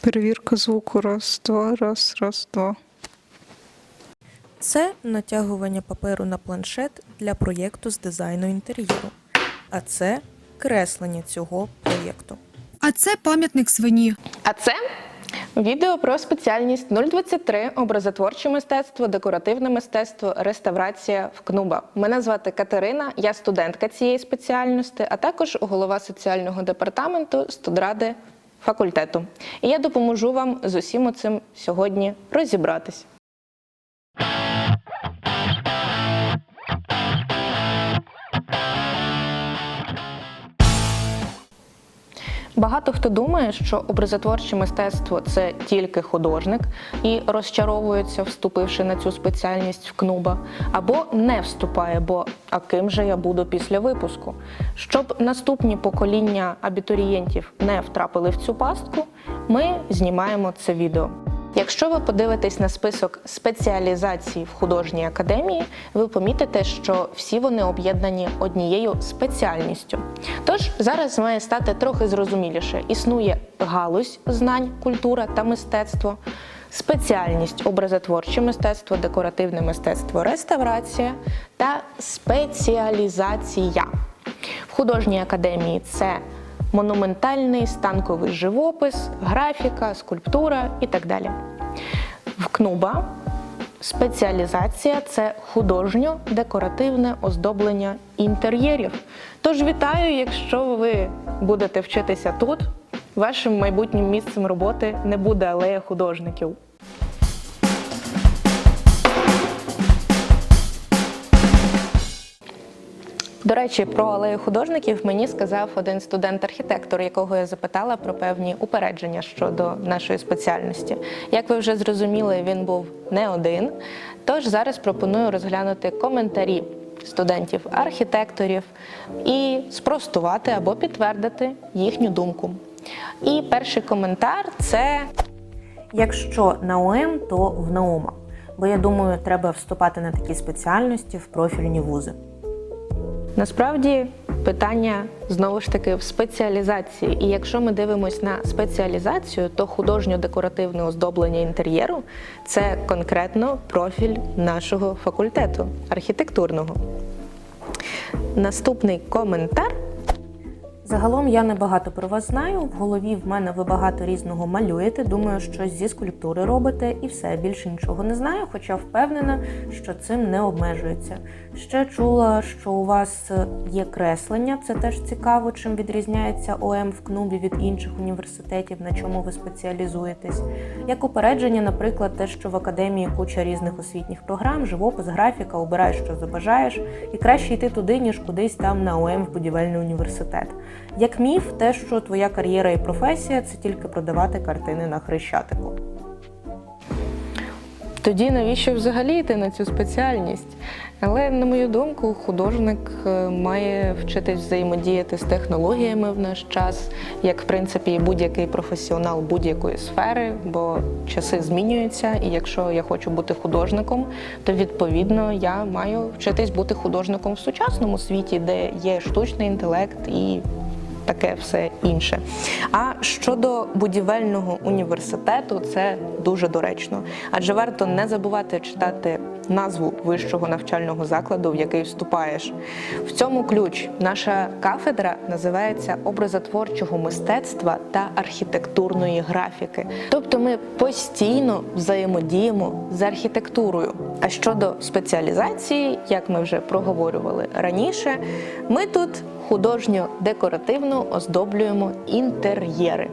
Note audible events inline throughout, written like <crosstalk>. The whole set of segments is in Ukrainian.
Перевірка звуку. Раз, два, раз, раз, два. Це натягування паперу на планшет для проєкту з дизайну інтер'єру. А це креслення цього проєкту. А це пам'ятник свині. А це відео про спеціальність 023 образотворче мистецтво, декоративне мистецтво, реставрація в КНУБА. Мене звати Катерина, я студентка цієї спеціальності, а також голова соціального департаменту студради факультету. І я допоможу вам з усім цим сьогодні розібратись. Багато хто думає, що образотворче мистецтво це тільки художник і розчаровується, вступивши на цю спеціальність в КНУБА, або не вступає, бо а ким же я буду після випуску. Щоб наступні покоління абітурієнтів не втрапили в цю пастку, ми знімаємо це відео. Якщо ви подивитесь на список спеціалізацій в художній академії, ви помітите, що всі вони об'єднані однією спеціальністю. Тож зараз має стати трохи зрозуміліше. Існує галузь знань, культура та мистецтво, спеціальність образотворче мистецтво, декоративне мистецтво, реставрація та спеціалізація. В художній академії це монументальний станковий живопис, графіка, скульптура і так далі. В КНУБА спеціалізація це художньо-декоративне оздоблення інтер'єрів. Тож вітаю, якщо ви будете вчитися тут, вашим майбутнім місцем роботи не буде алея художників. До речі, про алею художників мені сказав один студент-архітектор, якого я запитала про певні упередження щодо нашої спеціальності. Як ви вже зрозуміли, він був не один. Тож зараз пропоную розглянути коментарі студентів-архітекторів і спростувати або підтвердити їхню думку. І перший коментар це Якщо на ОМ, то в НАОМа. Бо я думаю, треба вступати на такі спеціальності в профільні вузи. Насправді питання знову ж таки в спеціалізації. І якщо ми дивимося на спеціалізацію, то художньо-декоративне оздоблення інтер'єру це конкретно профіль нашого факультету архітектурного. Наступний коментар. Загалом я не багато про вас знаю. В голові в мене ви багато різного малюєте. Думаю, щось зі скульптури робите, і все більше нічого не знаю, хоча впевнена, що цим не обмежується. Ще чула, що у вас є креслення. Це теж цікаво, чим відрізняється ОМ в КНУБі від інших університетів, на чому ви спеціалізуєтесь. Як упередження, наприклад, те, що в академії куча різних освітніх програм, живопис, графіка, обирай, що забажаєш, і краще йти туди, ніж кудись там на ОМ в будівельний університет. Як міф, те, що твоя кар'єра і професія це тільки продавати картини на хрещатику. Тоді навіщо взагалі йти на цю спеціальність? Але, на мою думку, художник е, має вчитись взаємодіяти з технологіями в наш час, як в принципі будь-який професіонал будь-якої сфери, бо часи змінюються, і якщо я хочу бути художником, то відповідно я маю вчитись бути художником в сучасному світі, де є штучний інтелект і таке все інше. А щодо будівельного університету, це дуже доречно, адже варто не забувати читати назву вищого навчального закладу, в який вступаєш. В цьому ключ наша кафедра називається образотворчого мистецтва та архітектурної графіки. Тобто ми постійно взаємодіємо з архітектурою. А щодо спеціалізації, як ми вже проговорювали раніше, ми тут художньо-декоративно оздоблюємо інтер'єри.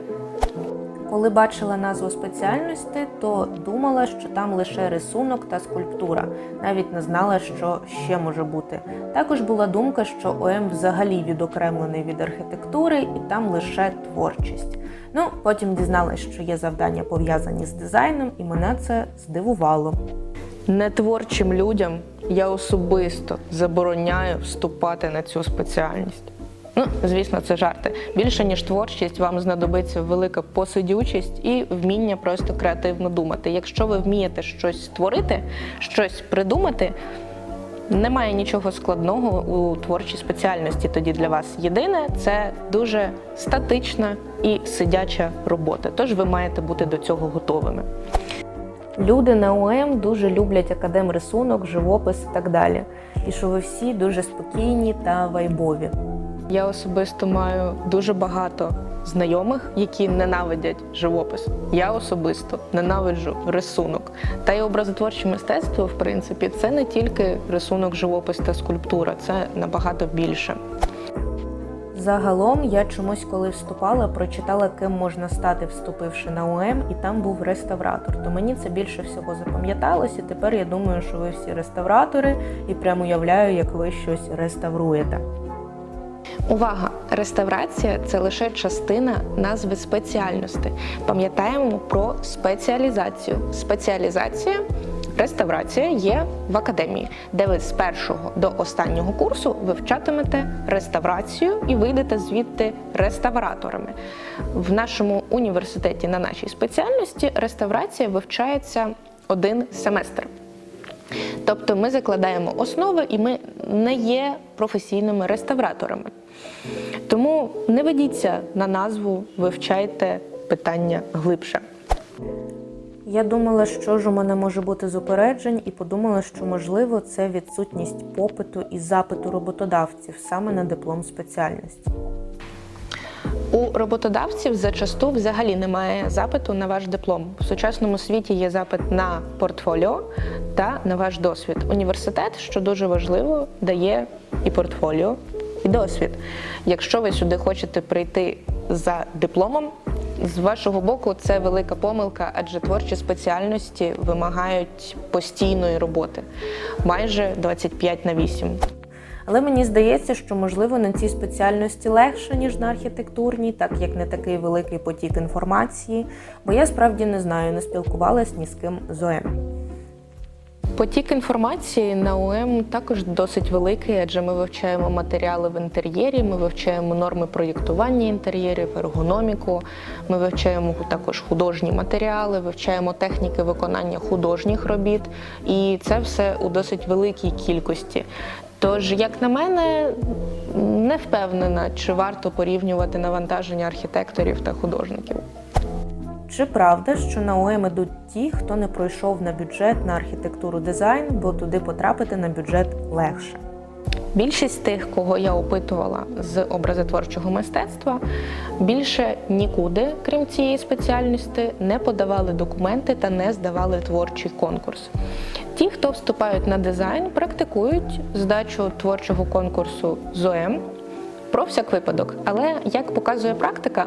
Коли бачила назву спеціальності, то думала, що там лише рисунок та скульптура. Навіть не знала, що ще може бути. Також була думка, що ОМ взагалі відокремлений від архітектури і там лише творчість. Ну, потім дізналась, що є завдання пов'язані з дизайном, і мене це здивувало. Нетворчим людям я особисто забороняю вступати на цю спеціальність. Ну, звісно, це жарти. Більше ніж творчість, вам знадобиться велика посидючість і вміння просто креативно думати. Якщо ви вмієте щось створити, щось придумати, Немає нічого складного у творчій спеціальності тоді для вас. Єдине це дуже статична і сидяча робота. Тож ви маєте бути до цього готовими. Люди на УМ дуже люблять академрисунок, живопис і так далі. І що ви всі дуже спокійні та вайбові. Я особисто маю дуже багато знайомих, які ненавидять живопис. Я особисто ненавиджу рисунок. Та й образотворче мистецтво, в принципі, це не тільки рисунок, живопис та скульптура, це набагато більше. Загалом я чомусь, коли вступала, прочитала, ким можна стати, вступивши на УМ, і там був реставратор. То мені це більше всього запам'яталось, і тепер я думаю, що ви всі реставратори, і прямо уявляю, як ви щось реставруєте. Увага! Реставрація це лише частина назви спеціальності. Пам'ятаємо про спеціалізацію. Спеціалізація реставрація є в академії, де ви з першого до останнього курсу вивчатимете реставрацію і вийдете звідти реставраторами. В нашому університеті на нашій спеціальності реставрація вивчається один семестр. Тобто ми закладаємо основи і ми не є професійними реставраторами. Тому не ведіться на назву, вивчайте питання глибше. Я думала, що ж у мене може бути з упереджень, і подумала, що можливо це відсутність попиту і запиту роботодавців саме на диплом спеціальності. У роботодавців зачасту взагалі немає запиту на ваш диплом. В сучасному світі є запит на портфоліо та на ваш досвід. Університет, що дуже важливо, дає і портфоліо, і досвід. Якщо ви сюди хочете прийти за дипломом, з вашого боку це велика помилка, адже творчі спеціальності вимагають постійної роботи майже 25 на 8. Але мені здається, що можливо на цій спеціальності легше, ніж на архітектурній, так як не такий великий потік інформації, бо я справді не знаю, не спілкувалась ні з ким з ОМ. Потік інформації на УМ також досить великий, адже ми вивчаємо матеріали в інтер'єрі, ми вивчаємо норми проєктування інтер'єрів, ергономіку, ми вивчаємо також художні матеріали, вивчаємо техніки виконання художніх робіт, і це все у досить великій кількості. Тож, як на мене, не впевнена, чи варто порівнювати навантаження архітекторів та художників. Чи правда, що на ОМ ідуть ті, хто не пройшов на бюджет на архітектуру дизайн, бо туди потрапити на бюджет легше? Більшість тих, кого я опитувала з образотворчого мистецтва, більше нікуди, крім цієї спеціальності, не подавали документи та не здавали творчий конкурс. Ті, хто вступають на дизайн, практикують здачу творчого конкурсу ЗОЕМ про всяк випадок. Але як показує практика,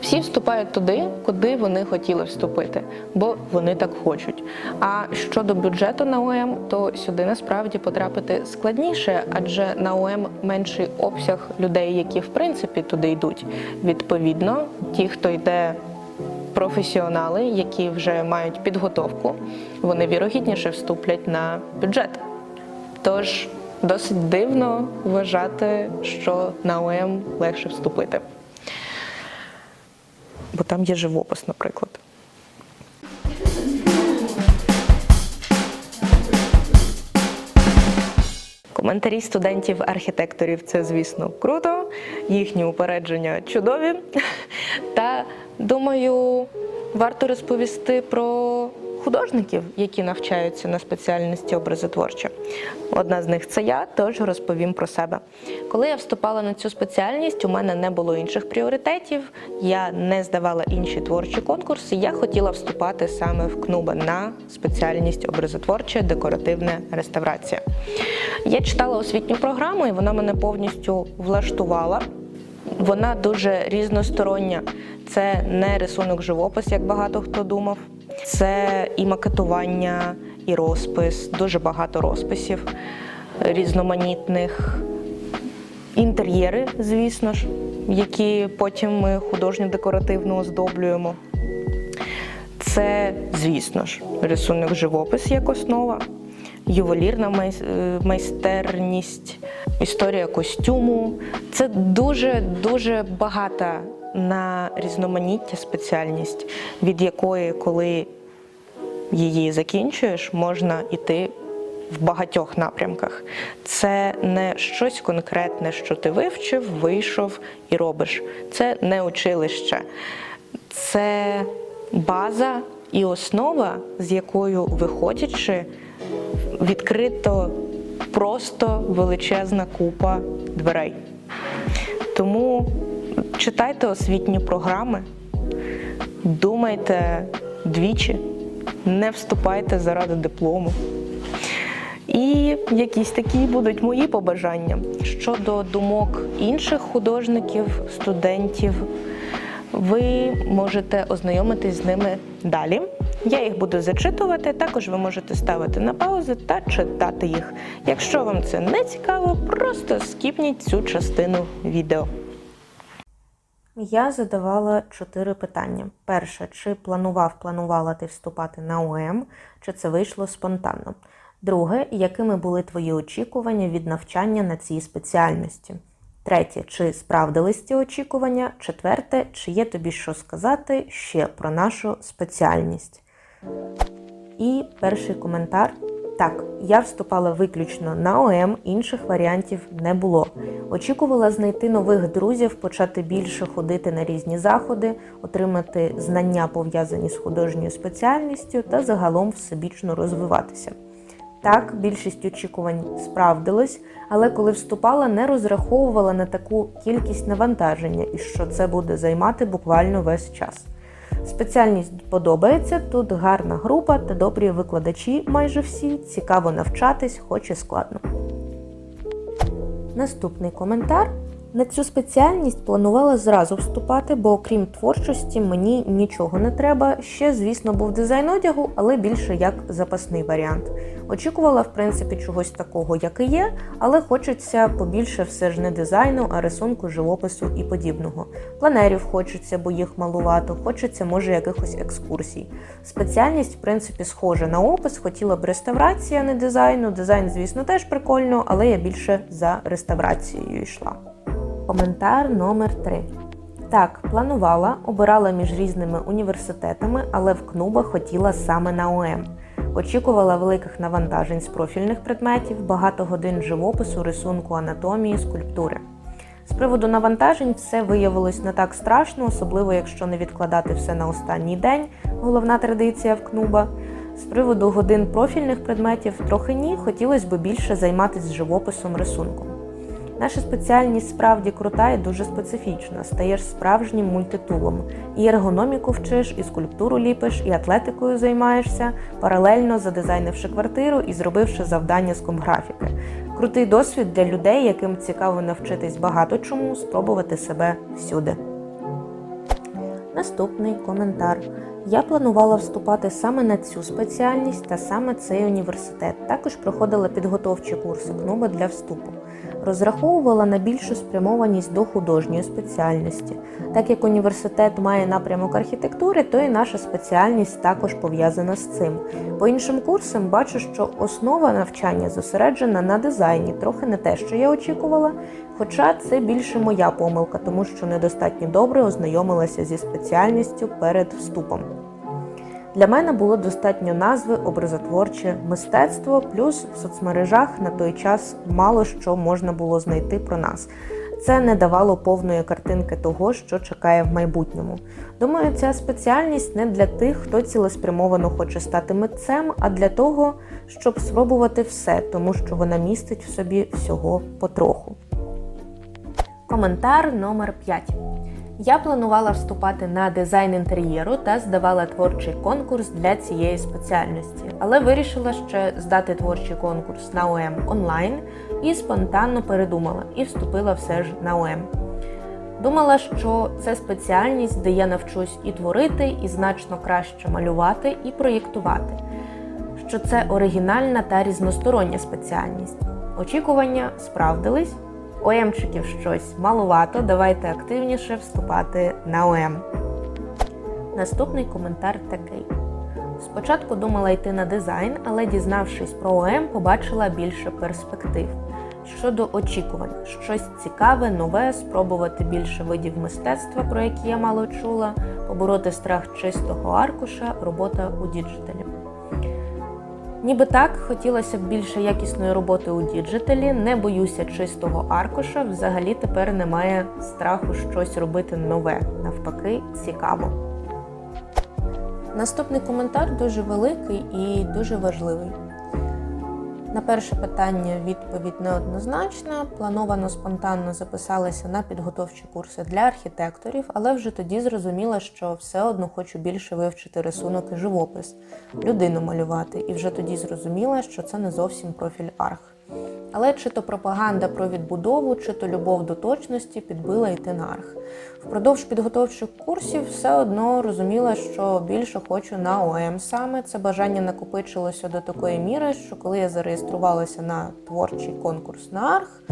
всі вступають туди, куди вони хотіли вступити, бо вони так хочуть. А щодо бюджету на ОМ, то сюди насправді потрапити складніше, адже на ОМ менший обсяг людей, які в принципі туди йдуть. Відповідно, ті, хто йде. Професіонали, які вже мають підготовку, вони вірогідніше вступлять на бюджет. Тож досить дивно вважати, що на ОМ легше вступити бо там є живопис, наприклад. Коментарі студентів-архітекторів це, звісно, круто, їхні упередження чудові. <laughs> Та думаю, варто розповісти про художників, які навчаються на спеціальності образотворча. Одна з них це я, тож розповім про себе. Коли я вступала на цю спеціальність, у мене не було інших пріоритетів, я не здавала інші творчі конкурси. Я хотіла вступати саме в КНУБА на спеціальність образотворча декоративна реставрація. Я читала освітню програму, і вона мене повністю влаштувала. Вона дуже різностороння. Це не рисунок живопис, як багато хто думав. Це і макетування, і розпис, дуже багато розписів різноманітних. Інтер'єри, звісно ж, які потім ми художньо-декоративно оздоблюємо. Це, звісно ж, рисунок живопис як основа, ювелірна е, майстерність, історія костюму. Це дуже дуже багата на різноманіття спеціальність, від якої, коли її закінчуєш, можна йти в багатьох напрямках. Це не щось конкретне, що ти вивчив, вийшов і робиш. Це не училище, це база і основа, з якою виходячи, відкрито просто величезна купа дверей. Тому читайте освітні програми, думайте двічі, не вступайте заради диплому. І якісь такі будуть мої побажання щодо думок інших художників, студентів. Ви можете ознайомитись з ними далі. Я їх буду зачитувати. Також ви можете ставити на паузи та читати їх. Якщо вам це не цікаво, просто скіпніть цю частину відео. Я задавала чотири питання. Перше, чи планував, планувала ти вступати на ОМ, чи це вийшло спонтанно? Друге, якими були твої очікування від навчання на цій спеціальності? Третє, чи справдились ці очікування? Четверте, чи є тобі що сказати ще про нашу спеціальність? І перший коментар. Так, я вступала виключно на ОМ, інших варіантів не було. Очікувала знайти нових друзів, почати більше ходити на різні заходи, отримати знання пов'язані з художньою спеціальністю та загалом всебічно розвиватися. Так, більшість очікувань справдилось, але коли вступала, не розраховувала на таку кількість навантаження і що це буде займати буквально весь час. Спеціальність подобається, тут гарна група та добрі викладачі, майже всі, цікаво навчатись, хоч і складно. Наступний коментар. На цю спеціальність планувала зразу вступати, бо окрім творчості мені нічого не треба. Ще, звісно, був дизайн одягу, але більше як запасний варіант. Очікувала, в принципі, чогось такого, як і є, але хочеться побільше все ж не дизайну, а рисунку, живопису і подібного. Планерів хочеться, бо їх малувато, хочеться, може, якихось екскурсій. Спеціальність, в принципі, схожа на опис, хотіла б реставрація, а не дизайну. Дизайн, звісно, теж прикольно, але я більше за реставрацією йшла. Коментар номер 3 Так, планувала, обирала між різними університетами, але в КНУБа хотіла саме на ОМ. Очікувала великих навантажень з профільних предметів, багато годин живопису, рисунку, анатомії, скульптури. З приводу навантажень все виявилось не так страшно, особливо якщо не відкладати все на останній день, головна традиція в КНУБа. З приводу годин профільних предметів трохи ні, хотілося б більше займатися живописом, рисунком. Наша спеціальність справді крута і дуже специфічна. Стаєш справжнім мультитулом. І ергономіку вчиш, і скульптуру ліпиш, і атлетикою займаєшся, паралельно задизайнивши квартиру і зробивши завдання з комграфіки. Крутий досвід для людей, яким цікаво навчитись багато чому, спробувати себе всюди. Наступний коментар. Я планувала вступати саме на цю спеціальність та саме цей університет. Також проходила підготовчі курси КНУБа для вступу. Розраховувала на більшу спрямованість до художньої спеціальності. Так як університет має напрямок архітектури, то і наша спеціальність також пов'язана з цим. По іншим курсам бачу, що основа навчання зосереджена на дизайні, трохи не те, що я очікувала. Хоча це більше моя помилка, тому що недостатньо добре ознайомилася зі спеціальністю перед вступом. Для мене було достатньо назви образотворче мистецтво, плюс в соцмережах на той час мало що можна було знайти про нас. Це не давало повної картинки того, що чекає в майбутньому. Думаю, ця спеціальність не для тих, хто цілеспрямовано хоче стати митцем, а для того, щоб спробувати все, тому що вона містить в собі всього потроху. Коментар номер 5. Я планувала вступати на дизайн інтер'єру та здавала творчий конкурс для цієї спеціальності, але вирішила ще здати творчий конкурс на ОМ онлайн і спонтанно передумала і вступила все ж на ОМ. Думала, що це спеціальність, де я навчусь і творити, і значно краще малювати і проєктувати, що це оригінальна та різностороння спеціальність. Очікування справдились. ОМчиків щось малувато, давайте активніше вступати на ОМ. Наступний коментар такий. Спочатку думала йти на дизайн, але дізнавшись про ОМ, побачила більше перспектив. Щодо очікувань, щось цікаве, нове, спробувати більше видів мистецтва, про які я мало чула, побороти страх чистого аркуша, робота у діджиталі. Ніби так, хотілося б більше якісної роботи у діджиталі, не боюся чистого аркуша. Взагалі тепер немає страху щось робити нове. Навпаки, цікаво. Наступний коментар дуже великий і дуже важливий. На перше питання відповідь неоднозначна. Плановано спонтанно записалася на підготовчі курси для архітекторів, але вже тоді зрозуміла, що все одно хочу більше вивчити рисунок і живопис, людину малювати, і вже тоді зрозуміла, що це не зовсім профіль арх. Але чи то пропаганда про відбудову, чи то любов до точності підбила йти на арх. Впродовж підготовчих курсів все одно розуміла, що більше хочу на ОМ саме. Це бажання накопичилося до такої міри, що коли я зареєструвалася на творчий конкурс на арх,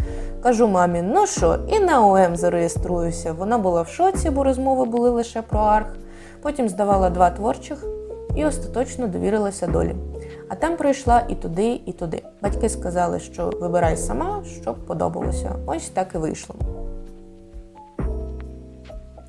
кажу мамі: ну що, і на ОМ зареєструюся. Вона була в шоці, бо розмови були лише про арх. Потім здавала два творчих і остаточно довірилася долі. А там прийшла і туди, і туди. Батьки сказали, що вибирай сама, щоб подобалося. Ось так і вийшло.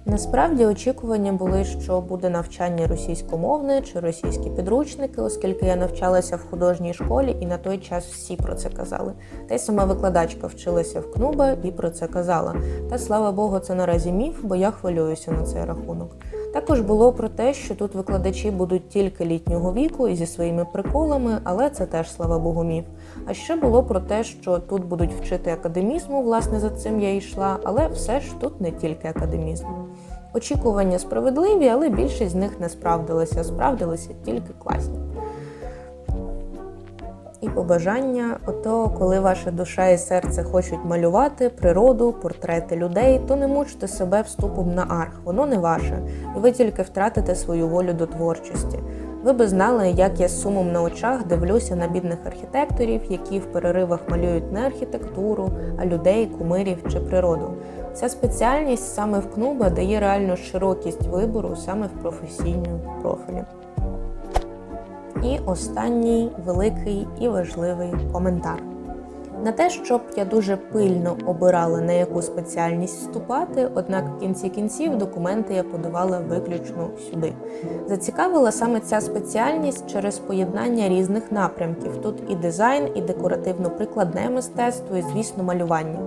Насправді очікування були, що буде навчання російськомовне чи російські підручники, оскільки я навчалася в художній школі, і на той час всі про це казали. Та й сама викладачка вчилася в КНУБА і про це казала. Та слава Богу, це наразі міф, бо я хвилююся на цей рахунок. Також було про те, що тут викладачі будуть тільки літнього віку і зі своїми приколами, але це теж слава Богу міф. А ще було про те, що тут будуть вчити академізму, власне, за цим я йшла, але все ж тут не тільки академізм. Очікування справедливі, але більшість з них не справдилися. Справдилися тільки класні. І побажання, ото коли ваша душа і серце хочуть малювати природу, портрети людей, то не мучте себе вступом на арх, воно не ваше, і ви тільки втратите свою волю до творчості. Ви би знали, як я з сумом на очах дивлюся на бідних архітекторів, які в переривах малюють не архітектуру, а людей, кумирів чи природу. Ця спеціальність саме в КНУБА дає реальну широкість вибору саме в професійному профілі. І останній великий і важливий коментар. На те, щоб я дуже пильно обирала на яку спеціальність вступати, однак в кінці кінців документи я подавала виключно сюди. Зацікавила саме ця спеціальність через поєднання різних напрямків. Тут і дизайн, і декоративно-прикладне мистецтво, і, звісно, малювання.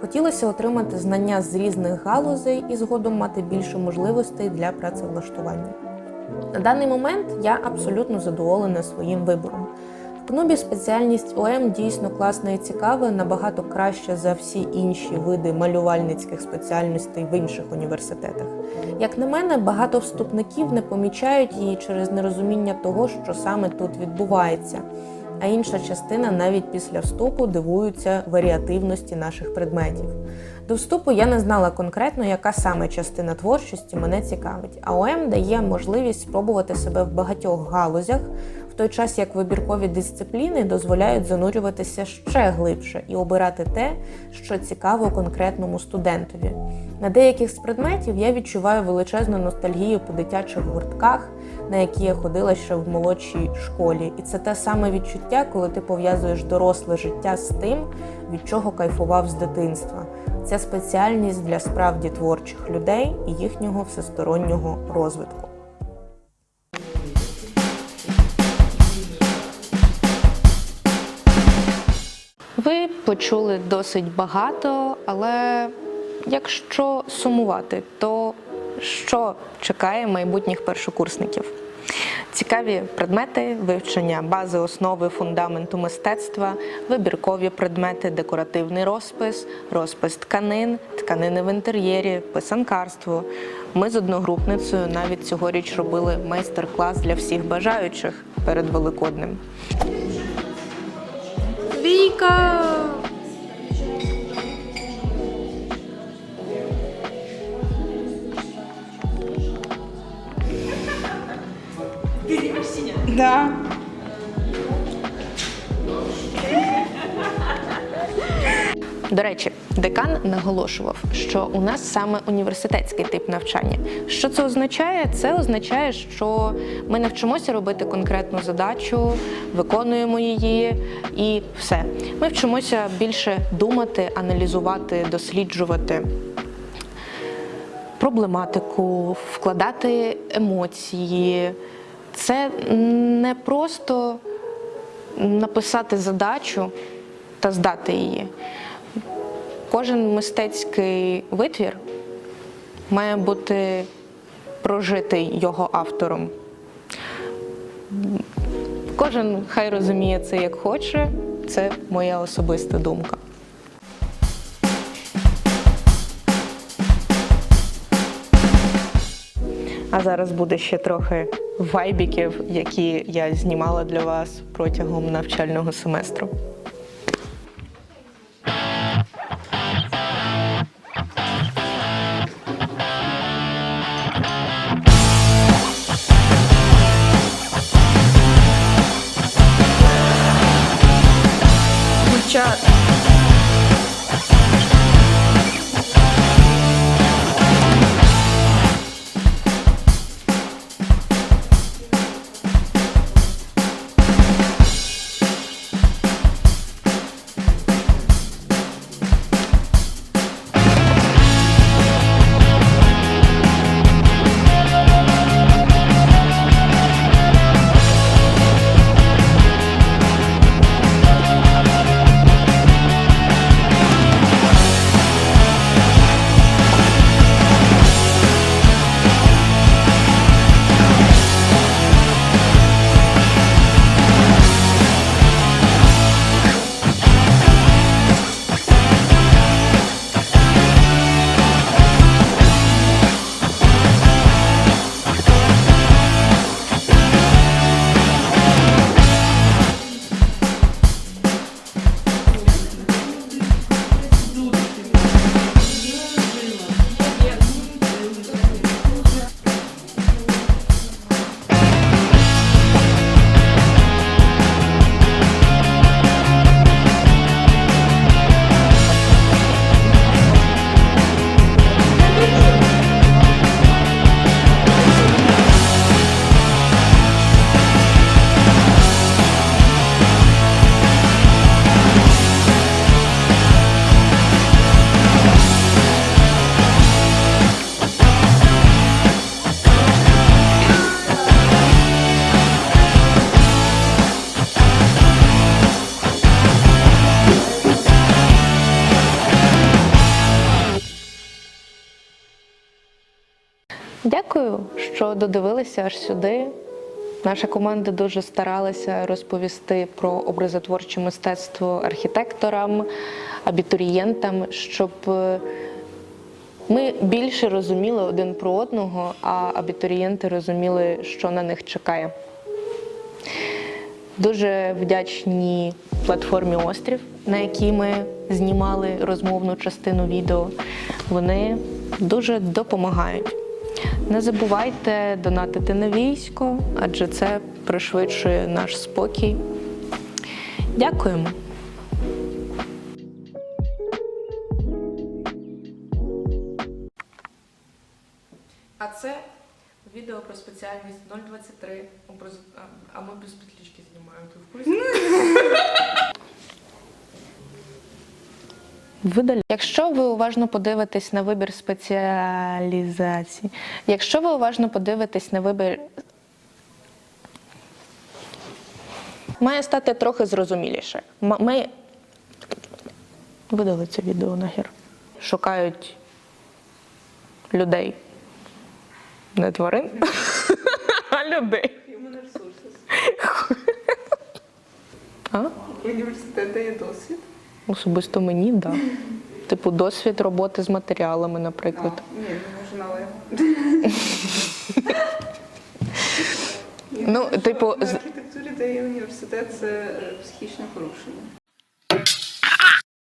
Хотілося отримати знання з різних галузей і згодом мати більше можливостей для працевлаштування. На даний момент я абсолютно задоволена своїм вибором. В КНУБі спеціальність ОМ дійсно класна і цікава, набагато краще за всі інші види малювальницьких спеціальностей в інших університетах. Як на мене, багато вступників не помічають її через нерозуміння того, що саме тут відбувається. А інша частина навіть після вступу дивуються варіативності наших предметів. До вступу я не знала конкретно, яка саме частина творчості мене цікавить. А ОМ дає можливість спробувати себе в багатьох галузях, в той час як вибіркові дисципліни дозволяють занурюватися ще глибше і обирати те, що цікаво конкретному студентові. На деяких з предметів я відчуваю величезну ностальгію по дитячих гуртках, на які я ходила ще в молодшій школі. І це те саме відчуття, коли ти пов'язуєш доросле життя з тим, від чого кайфував з дитинства. Це спеціальність для справді творчих людей і їхнього всестороннього розвитку. Ви почули досить багато, але якщо сумувати, то що чекає майбутніх першокурсників? Цікаві предмети, вивчення бази основи фундаменту мистецтва, вибіркові предмети, декоративний розпис, розпис тканин, тканини в інтер'єрі, писанкарство. Ми з одногрупницею навіть цьогоріч робили майстер-клас для всіх бажаючих перед Великоднем. Віка! Да. До речі, декан наголошував, що у нас саме університетський тип навчання. Що це означає? Це означає, що ми не вчимося робити конкретну задачу, виконуємо її і все. Ми вчимося більше думати, аналізувати, досліджувати проблематику, вкладати емоції. Це не просто написати задачу та здати її. Кожен мистецький витвір має бути прожитий його автором. Кожен хай розуміє це як хоче, це моя особиста думка. А зараз буде ще трохи вайбіків, які я знімала для вас протягом навчального семестру. Додивилися аж сюди. Наша команда дуже старалася розповісти про образотворче мистецтво архітекторам, абітурієнтам, щоб е, ми більше розуміли один про одного, а абітурієнти розуміли, що на них чекає. Дуже вдячні платформі Острів, на якій ми знімали розмовну частину відео. Вони дуже допомагають. Не забувайте донатити на військо, адже це пришвидшує наш спокій. Дякуємо. А це відео про спеціальність 023. А ми без петлічки знімаємо. Ти в курсі? <laughs> Видалі. Якщо ви уважно подивитесь на вибір спеціалізації, якщо ви уважно подивитесь на вибір, має стати трохи зрозуміліше. Ми видали це відео нахер. Шукають людей. Не тварин, <laughs> а людей. А? Університет дає досвід. Особисто мені, так. Да. <laughs> Типу, досвід роботи з матеріалами, наприклад. Ні, не його. Ну, типу, з- В архітектурі дає університет це психічне порушення.